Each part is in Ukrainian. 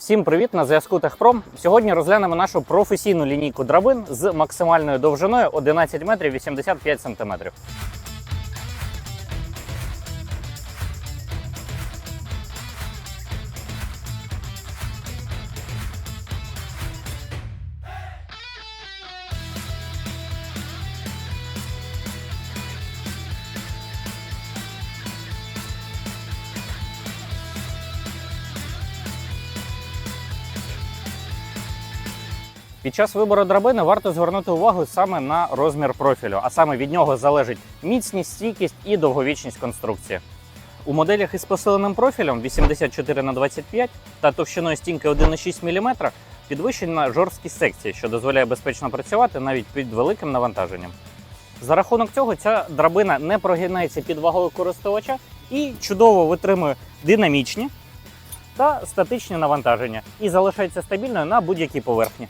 Всім привіт! На зв'язку Техпром. Сьогодні розглянемо нашу професійну лінійку драбин з максимальною довжиною 11 метрів 85 сантиметрів. Під час вибору драбини варто звернути увагу саме на розмір профілю, а саме від нього залежить міцність, стійкість і довговічність конструкції. У моделях із посиленим профілем 84 на 25 та товщиною стінки 1,6 мм підвищена жорсткість секції, що дозволяє безпечно працювати навіть під великим навантаженням. За рахунок цього ця драбина не прогинається під вагою користувача і чудово витримує динамічні та статичні навантаження і залишається стабільною на будь-якій поверхні.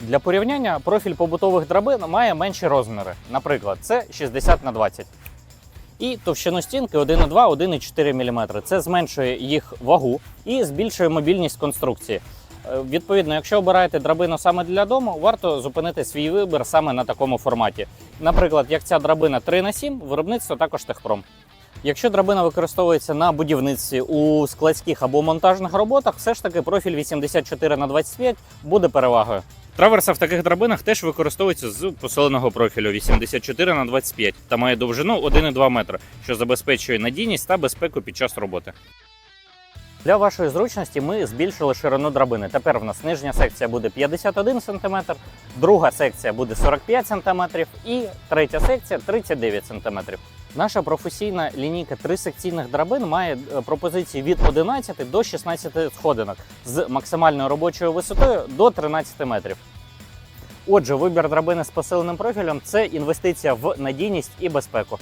Для порівняння профіль побутових драбин має менші розміри. Наприклад, це 60 на 20. І товщину стінки 1,2 1,4 мм. Це зменшує їх вагу і збільшує мобільність конструкції. Е, Відповідно, якщо обираєте драбину саме для дому, варто зупинити свій вибір саме на такому форматі. Наприклад, як ця драбина 3 на 7 виробництво також Техпром. Якщо драбина використовується на будівництві у складських або монтажних роботах, все ж таки профіль 84 на 25 буде перевагою. Траверса в таких драбинах теж використовується з посиленого профілю 84 на 25 та має довжину 1,2 метра, що забезпечує надійність та безпеку під час роботи. Для вашої зручності ми збільшили ширину драбини. Тепер в нас нижня секція буде 51 см, друга секція буде 45 см і третя секція 39 см. Наша професійна лінійка трисекційних драбин має е, пропозиції від 11 до 16 сходинок з максимальною робочою висотою до 13 метрів. Отже, вибір драбини з посиленим профілем це інвестиція в надійність і безпеку.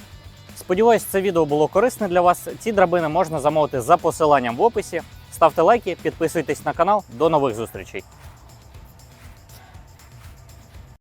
Сподіваюсь, це відео було корисне для вас. Ці драбини можна замовити за посиланням в описі. Ставте лайки, підписуйтесь на канал. До нових зустрічей!